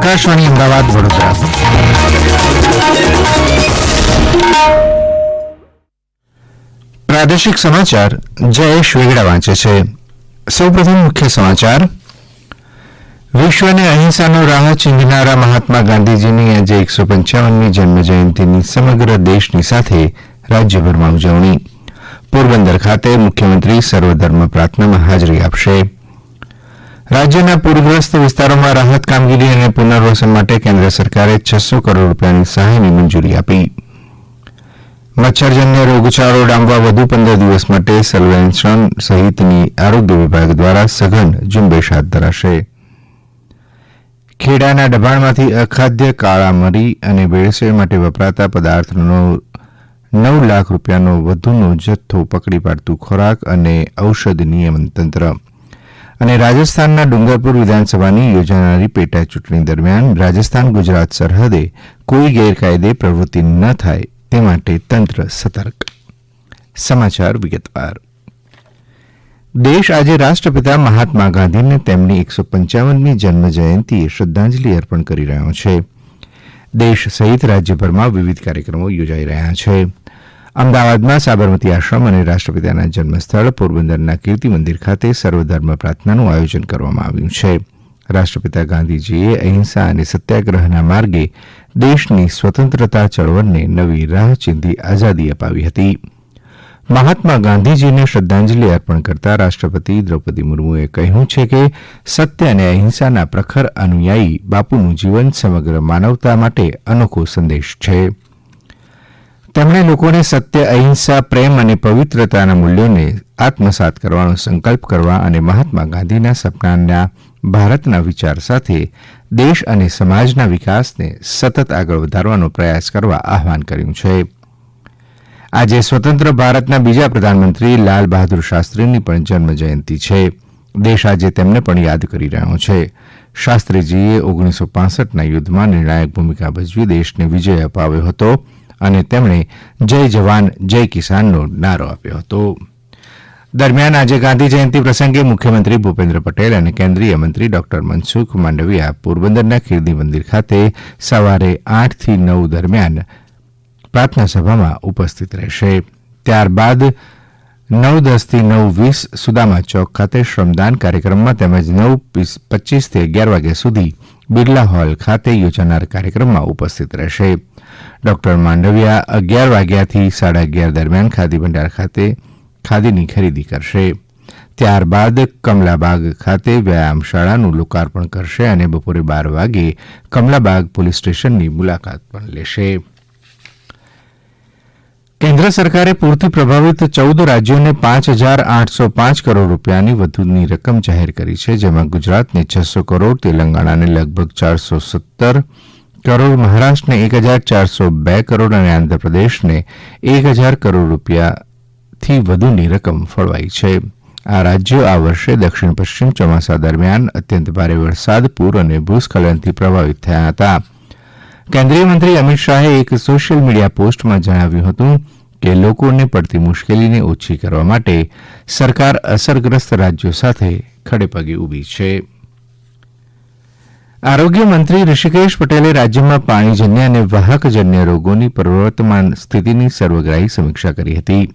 આકાશવાણી અમદાવાદ, વડોદરા. પ્રાદેશિક સમાચાર જયેશ વેગડા વાંચે છે. સૌપ્રથમ મુખ્ય સમાચાર. વિશ્વને અહિંસાનો રાહ ચીંધનારા મહાત્મા ગાંધીજીની આજે એકસો પંચાવનમી જન્મજયંતિની સમગ્ર દેશની સાથે રાજ્યભરમાં ઉજવણી. પોરબંદર ખાતે મુખ્યમંત્રી સર્વધર્મ પ્રાર્થનામાં હાજરી આપશે. રાજ્યના પૂરગ્રસ્ત વિસ્તારોમાં રાહત કામગીરી અને પુનર્વસન માટે કેન્દ્ર સરકારે છસો કરોડ રૂપિયાની સહાયની મંજૂરી આપી. મચ્છરજન્ય રોગચાળો ડામવા વધુ પંદર દિવસ માટે સર્વેલન્સન સહિતની આરોગ્ય વિભાગ દ્વારા સઘન ઝુંબેશ હાથ ધરાશે. ખેડાના દબાણમાંથી અખાદ્ય કાળા મરી અને ભેળસેળ માટે વપરાતા પદાર્થનો નવ લાખ રૂપિયાનો વધુનો જથ્થો પકડી પાડતું ખોરાક અને ઔષધ નિયમન તંત્ર. અને રાજસ્થાનના ડુંગરપુર વિધાનસભાની યોજાનારી પેટા ચૂંટણી દરમિયાન રાજસ્થાન ગુજરાત સરહદે કોઈ ગેરકાયદે પ્રવૃત્તિ ન થાય તે માટે તંત્ર સતર્ક. સમાચાર વિગતવાર. દેશ આજે રાષ્ટ્રપિતા મહાત્મા ગાંધીને તેમની એકસો પંચાવનમી જન્મ જયંતિએ શ્રદ્ધાંજલિ અર્પણ કરી રહ્યો છે. દેશ સહિત રાજ્યભરમાં વિવિધ કાર્યક્રમો યોજાઈ રહ્યા છે. અમદાવાદમાં સાબરમતી આશ્રમ અને રાષ્ટ્રપિતાના જન્મસ્થળ પોરબંદરના કીર્તિ મંદિર ખાતે સર્વધર્મ પ્રાર્થનાનું આયોજન કરવામાં આવ્યું છે. રાષ્ટ્રપિતા ગાંધીજીએ અહિંસા અને સત્યાગ્રહના માર્ગે દેશની સ્વતંત્રતા ચળવળને નવી રાહ ચીંધી આઝાદી અપાવી હતી. મહાત્મા ગાંધીજીને શ્રદ્ધાંજલિ અર્પણ કરતા રાષ્ટ્રપતિ દ્રૌપદી મુર્મુએ કહ્યું છે કે, સત્ય અને અહિંસાના પ્રખર અનુયાયી બાપુનું જીવન સમગ્ર માનવતા માટે અનોખો સંદેશ છે. તેમણે લોકોને સત્ય, અહિંસા, પ્રેમ અને પવિત્રતાના મૂલ્યોને આત્મસાત કરવાનો સંકલ્પ કરવા અને મહાત્મા ગાંધીના સપનાના ભારતના વિચાર સાથે દેશ અને સમાજના વિકાસને સતત આગળ વધારવાનો પ્રયાસ કરવા આહવાન કર્યું છે. આજે સ્વતંત્ર ભારતના બીજા પ્રધાનમંત્રી લાલ બહાદુર શાસ્ત્રીની પણ જન્મ જયંતિ છે. દેશ આજે તેમને પણ યાદ કરી રહ્યો છે. શાસ્ત્રીજીએ ઓગણીસો પાસઠના યુદ્ધમાં નિર્ણાયક ભૂમિકા ભજવી દેશને વિજય અપાવ્યો હતો. અને તેમણે જય જવાન, જય કિસાનનો નારો આપ્યો હતો. દરમિયાન આજે ગાંધી જયંતિ પ્રસંગે મુખ્યમંત્રી ભૂપેન્દ્ર પટેલ અને કેન્દ્રીય મંત્રી ડોક્ટર મનસુખ માંડવિયા પોરબંદરના કીર્તિ મંદિર ખાતે સવારે આઠથી નવ દરમિયાન પ્રાર્થના સભામાં ઉપસ્થિત રહેશે. ત્યારબાદ નવ દસથી નવ વીસ સુદામા ચોક ખાતે શ્રમદાન કાર્યક્રમમાં તેમજ નવ પચીસથી અગિયાર વાગ્યા સુધી બિરલા હોલ ખાતે યોજાનાર કાર્યક્રમમાં ઉપસ્થિત રહેશે. ડોક્ટર માંડવિયા અગિયાર વાગ્યાથી સાડા અગિયાર દરમિયાન ખાદી ભંડાર ખાતે ખાદીની ખરીદી કરશે. ત્યારબાદ કમલાબાગ ખાતે વ્યાયામશાળાનું લોકાર્પણ કરશે અને બપોરે બાર વાગે કમલાબાગ પોલીસ સ્ટેશનની મુલાકાત પણ લેશે. કેન્દ્ર સરકારે પૂરથી પ્રભાવિત ચૌદ રાજ્યોને પાંચ હજાર આઠસો પાંચ કરોડ રૂપિયાની વધુની રકમ જાહેર કરી છે, જેમાં ગુજરાતને છસો કરોડ, તેલંગાણાને લગભગ ચારસો સત્તર મહારાષ્ટ્રને એક હજાર ચારસો બે કરોડ અને આંધ્રપ્રદેશને એક હજાર કરોડ રૂપિયાથી વધુની રકમ ફળવાઈ છે. આ રાજ્યો આ વર્ષે દક્ષિણ પશ્ચિમ ચોમાસા દરમિયાન અત્યંત ભારે વરસાદ, પૂર અને ભૂસ્ખલનથી પ્રભાવિત થયા હતા. કેન્દ્રીય મંત્રી અમિત શાહે એક સોશિયલ મીડિયા પોસ્ટમાં જણાવ્યું હતું કે લોકોને પડતી મુશ્કેલીને ઓછી કરવા માટે સરકાર અસરગ્રસ્ત રાજ્યો સાથે ખડેપગે ઊભી છે. આરોગ્ય મંત્રી ઋષિકેશ પટેલે રાજ્યમાં પાણીજન્ય અને વાહકજન્ય રોગોની પ્રવર્તમાન સ્થિતિની સર્વગ્રાહી સમીક્ષા કરી હતી.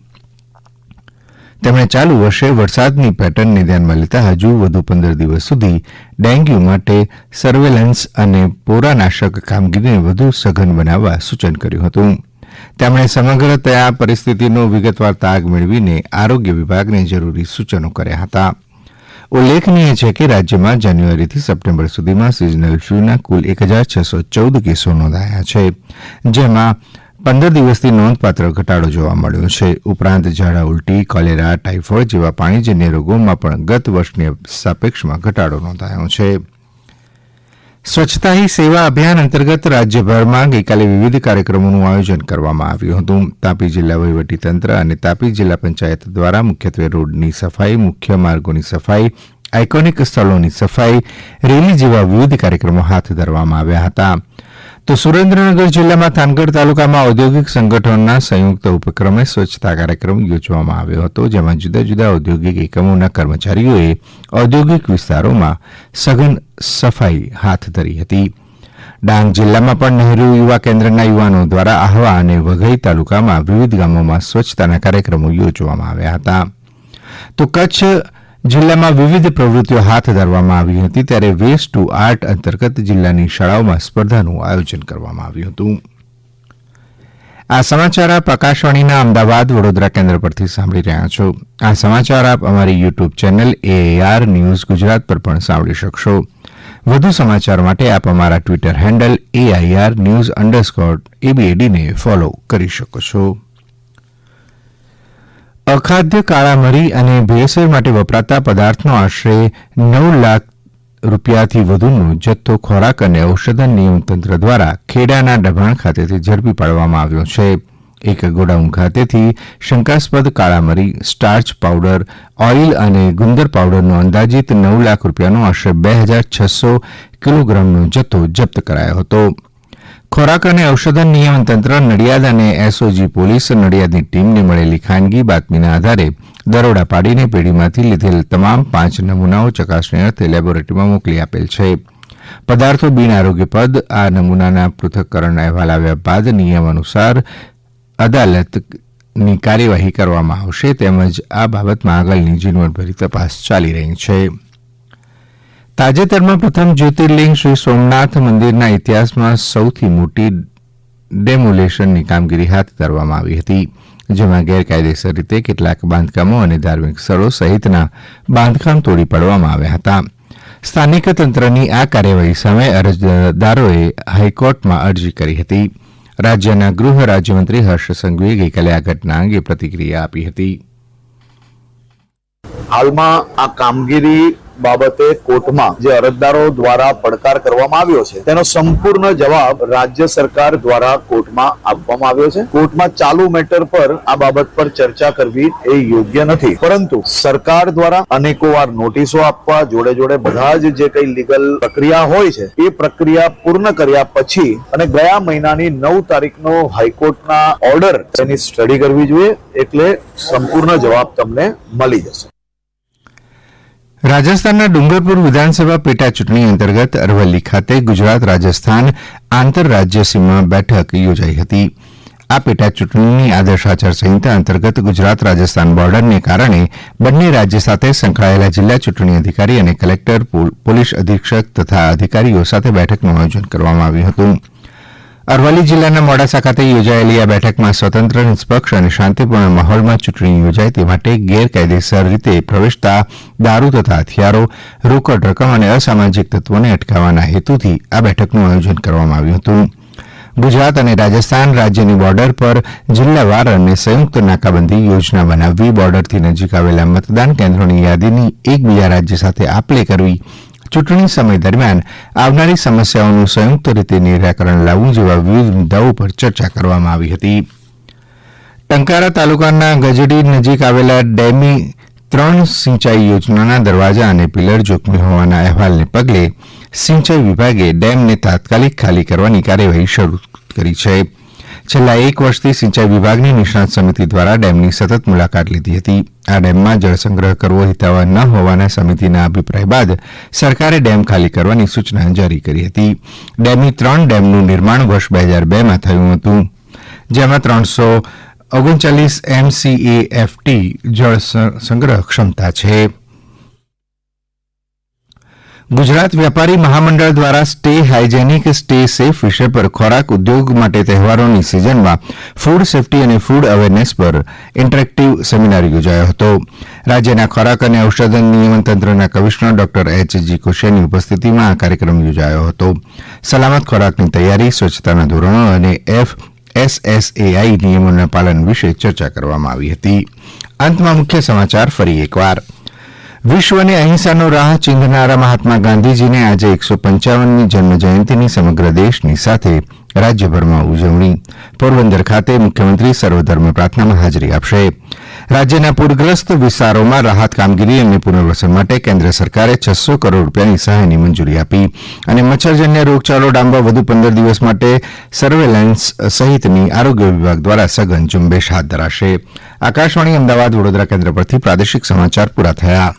તેમણે ચાલુ વર્ષે વરસાદની પેટર્નને ધ્યાનમાં લેતા હજુ વધુ પંદર દિવસ સુધી ડેન્ગ્યુ માટે સર્વેલન્સ અને પોરાનાશક કામગીરીને વધુ સઘન બનાવવા સૂચન કર્યું હતું. તેમણે સમગ્ર ત્યાં પરિસ્થિતિનો વિગતવાર તાગ મેળવીને આરોગ્ય વિભાગને જરૂરી સૂચનો કર્યા હતા. ઉલ્લેખનીય છે કે રાજ્યમાં જાન્યુઆરીથી સપ્ટેમ્બર સુધીમાં સિઝનલ ફ્લૂના કુલ એક હજાર છસો ચૌદ કેસો નોંધાયા છે, જેમાં પંદર દિવસથી નોંધપાત્ર ઘટાડો જોવા મળ્યો છે. ઉપરાંત ઝાડા ઉલટી, કોલેરા, ટાઇફોઇડ જેવા પાણીજન્ય રોગોમાં પણ ગત વર્ષની સાપેક્ષમાં ઘટાડો નોંધાયો છે. સ્વચ્છતા હી સેવા અભિયાન અંતર્ગત રાજ્યભરમાં ગઈકાલે વિવિધ કાર્યક્રમોનું આયોજન કરવામાં આવ્યું હતું. તાપી જિલ્લા વહીવટીતંત્ર અને તાપી જિલ્લા પંચાયત દ્વારા મુખ્યત્વે રોડની સફાઈ, મુખ્ય માર્ગોની સફાઈ, આઇકોનિક સ્થળોની સફાઈ, રેલી જેવા વિવિધ કાર્યક્રમો હાથ ધરવામાં આવ્યા હતા. તો સુરેન્દ્રનગર જિલ્લામાં થાનગઢ તાલુકામાં ઔદ્યોગિક સંગઠનોના સંયુક્ત ઉપક્રમે સ્વચ્છતા કાર્યક્રમ યોજવામાં આવ્યો હતો, જેમાં જુદા જુદા ઔદ્યોગિક એકમોના કર્મચારીઓએ ઔદ્યોગિક વિસ્તારોમાં સઘન સફાઈ હાથ ધરી હતી. ડાંગ જિલ્લામાં પણ નહેરુ યુવા કેન્દ્રના યુવાનો દ્વારા આહવા અને વઘઈ તાલુકામાં વિવિધ ગામોમાં સ્વચ્છતાના કાર્યક્રમો યોજવામાં આવ્યા હતા. તો કચ્છ જિલ્લામાં વિવિધ પ્રવૃત્તિઓ હાથ ધરવામાં આવી હતી ત્યારે વેસ્ટ ટુ આર્ટ અંતર્ગત જિલ્લાની શાળાઓમાં સ્પર્ધાનું આયોજન કરવામાં આવ્યું હતું. આ સમાચાર આપ આકાશવાણીના અમદાવાદ વડોદરા કેન્દ્ર પરથી સાંભળી રહ્યા છો. આ સમાચાર આપ અમારી YouTube channel AR news Gujarat પર પણ સાંભળી શકશો. વધુ સમાચાર માટે આપ અમારા Twitter handle AIR news underscore એબીએડીને follow કરી શકો છો. અખાદ્ય કાળા મરી અને ભેળસેળ માટે વપરાતા પદાર્થનો આશરે નવ લાખ રૂપિયાથી વધુનો જથ્થો ખોરાક અને ઔષધ નિયમ તંત્ર દ્વારા ખેડાના ડભાણ ખાતેથી ઝડપી પાડવામાં આવ્યો છે. એક ગોડાઉન ખાતેથી શંકાસ્પદ કાળા મરી સ્ટાર્ચ પાવડર, ઓઇલ અને ગુંદર પાવડરનો અંદાજિત નવ લાખ રૂપિયાનો આશરે બે હજાર છસો કિલોગ્રામનો જથ્થો જપ્ત કરાયો હતો. ખોરાક અને ઔષધન નિયમન તંત્ર નડિયાદ અને એસઓજી પોલીસ નડિયાદની ટીમને મળેલી ખાનગી બાતમીના આધારે દરોડા પાડીને પેઢીમાંથી લીધેલ તમામ પાંચ નમૂનાઓ ચકાસણી અર્થે લેબોરેટરીમાં મોકલી આપેલ છે. પદાર્થો બિન આરોગ્યપદ આ નમૂનાના પૃથ્થકરણ અહેવાલ આવ્યા બાદ નિયમ અનુસાર અદાલતની કાર્યવાહી કરવામાં આવશે, તેમજ આ બાબતમાં આગળની ઝીણવટભરી તપાસ ચાલી રહી છે. તાજેતરમાં પ્રથમ જ્યોતિર્લિંગ શ્રી સોમનાથ મંદિરના ઇતિહાસમાં સૌથી મોટી ડેમોલેશનની કામગીરી હાથ ધરવામાં આવી હતી, જેમાં ગેરકાયદેસર રીતે કેટલાક બાંધકામો અને ધાર્મિક સ્થળો સહિતના બાંધકામ તોડી પાડવામાં આવ્યા હતા. સ્થાનિક તંત્રની આ કાર્યવાહી સામે અરજદારોએ હાઈકોર્ટમાં અરજી કરી હતી. રાજ્યના ગૃહ રાજ્યમંત્રી હર્ષ સંઘવીએ ગઈકાલે આ ઘટના અંગે પ્રતિક્રિયા આપી હતી. હાલમાં આ કામગીરી બાબતે કોર્ટમાં જે અરજદારો દ્વારા પડકાર કરવામાં આવ્યો છે, તેનો સંપૂર્ણ જવાબ રાજ્ય સરકાર દ્વારા કોર્ટમાં આપવામાં આવ્યો છે. કોર્ટમાં ચાલુ મેટર પર આ બાબત પર ચર્ચા કરવી એ યોગ્ય નથી. પરંતુ સરકાર દ્વારા અનેકો વાર નોટિસો આપવા જોડે જોડે બધા જ જે કઈ લીગલ પ્રક્રિયા હોય છે, એ પ્રક્રિયા પૂર્ણ કર્યા પછી અને ગયા મહિનાની નવ તારીખનો હાઈકોર્ટના ઓર્ડર તેની સ્ટડી કરવી જોઈએ, એટલે સંપૂર્ણ જવાબ તમને મળી જશે. રાજસ્થાનના ડુંગરપુર વિધાનસભા પેટા ચૂંટણી અંતર્ગત અરવલ્લી ખાતે ગુજરાત, રાજસ્થાન આંતરરાજ્ય સીમા બેઠક યોજાઈ હતી. આ પેટા ચૂંટણીની આદર્શ આચારસંહિતા અંતર્ગત ગુજરાત, રાજસ્થાન બોર્ડરને કારણે બંને રાજ્ય સાથે સંકળાયેલા જિલ્લા ચૂંટણી અધિકારી અને કલેક્ટર પોલીસ અધિક્ષક તથા અધિકારીઓ સાથે બેઠકનું આયોજન કરવામાં આવ્યું હતું. અરવલ્લી જિલ્લાના મોડાસા ખાતે યોજાયેલી આ બેઠકમાં સ્વતંત્ર, નિષ્પક્ષ અને શાંતિપૂર્ણ માહોલમાં ચૂંટણી યોજાય તે માટે ગેરકાયદેસર રીતે પ્રવેશતા દારૂ તથા હથિયારો, રોકડ રકમ અને અસામાજિક તત્વોને અટકાવવાના હેતુથી આ બેઠકનું આયોજન કરવામાં આવ્યું હતું. ગુજરાત અને રાજસ્થાન રાજ્યની બોર્ડર પર જિલ્લાવાર અને સંયુક્ત નાકાબંધી યોજના બનાવવી, બોર્ડરથી નજીક આવેલા મતદાન કેન્દ્રોની યાદીની એકબીજા રાજ્ય સાથે આપલે કરવી ચૂંટણી સમય દરમિયાન આવનારી સમસ્યાઓનું સંયુક્ત રીતે નિરાકરણ લાવવું જેવા વિવિધ મુદ્દાઓ પર ચર્ચા કરવામાં આવી હતી. ટંકારા તાલુકાના ગજડી નજીક આવેલા ડેમી ત્રણ સિંચાઈ યોજનાના દરવાજા અને પિલર જોખમી હોવાના અહેવાલને પગલે સિંચાઈ વિભાગે ડેમને તાત્કાલિક ખાલી કરવાની કાર્યવાહી શરૂ કરી છે. છેલ્લા એક વર્ષથી સિંચાઈ વિભાગની નિષ્ણાત સમિતિ દ્વારા ડેમની સતત મુલાકાત લીધી હતી. આ ડેમમાં જળસંગ્રહ કરવો હિતાવહ ન હોવાના સમિતિના અભિપ્રાય બાદ સરકારે ડેમ ખાલી કરવાની સૂચના જારી કરી હતી. ડેમની ત્રણ ડેમનું નિર્માણ વર્ષ બે હજાર બેમાં થયું હતું. જેમાં ત્રણસો ઓગણચાલીસ એમસીએએફટી જળ સંગ્રહ ક્ષમતા છે. ગુજરાત વેપારી મહામંડળ દ્વારા સ્ટે હાઇજેનિક, સ્ટે સેફ વિષય પર ખોરાક ઉદ્યોગ માટે તહેવારોની સિઝનમાં ફૂડ સેફટી અને ફૂડ અવેરનેસ પર ઇન્ટરેક્ટિવ સેમિનાર યોજાયો હતો. રાજ્યના ખોરાક અને ઔષધ નિયમન તંત્રના કમિશનર ડોક્ટર એચ જી કોશિયાની ઉપસ્થિતિમાં આ કાર્યક્રમ યોજાયો હતો. સલામત ખોરાકની તૈયારી, સ્વચ્છતાના ધોરણો અને એફ એસએસએઆઈ નિયમોના પાલન વિશે ચર્ચા કરવામાં આવી હતી. અંતમાં મુખ્ય સમાચાર ફરી એકવાર. વિશ્વને અહિંસાનો રાહ ચીંધનારા મહાત્મા ગાંધીજીને આજે એકસો પંચાવનમી જન્મજયંતિની સમગ્ર દેશની સાથે રાજ્યભરમાં ઉજવણી. પોરબંદર ખાતે મુખ્યમંત્રી સર્વધર્મ પ્રાર્થનામાં હાજરી આપશે. રાજ્યના પૂરગ્રસ્ત વિસ્તારોમાં રાહત કામગીરી અને પુનર્વસન માટે કેન્દ્ર સરકારે છસો કરોડ રૂપિયાની સહાયની મંજૂરી આપી અને મચ્છરજન્ય રોગચાળો ડામવા વધુ પંદર દિવસ માટે સર્વેલન્સ સહિતની આરોગ્ય વિભાગ દ્વારા સઘન ઝુંબેશ હાથ ધરાશે. આકાશવાણી અમદાવાદ વડોદરા કેન્દ્ર પરથી પ્રાદેશિક સમાચાર પૂરા થયા.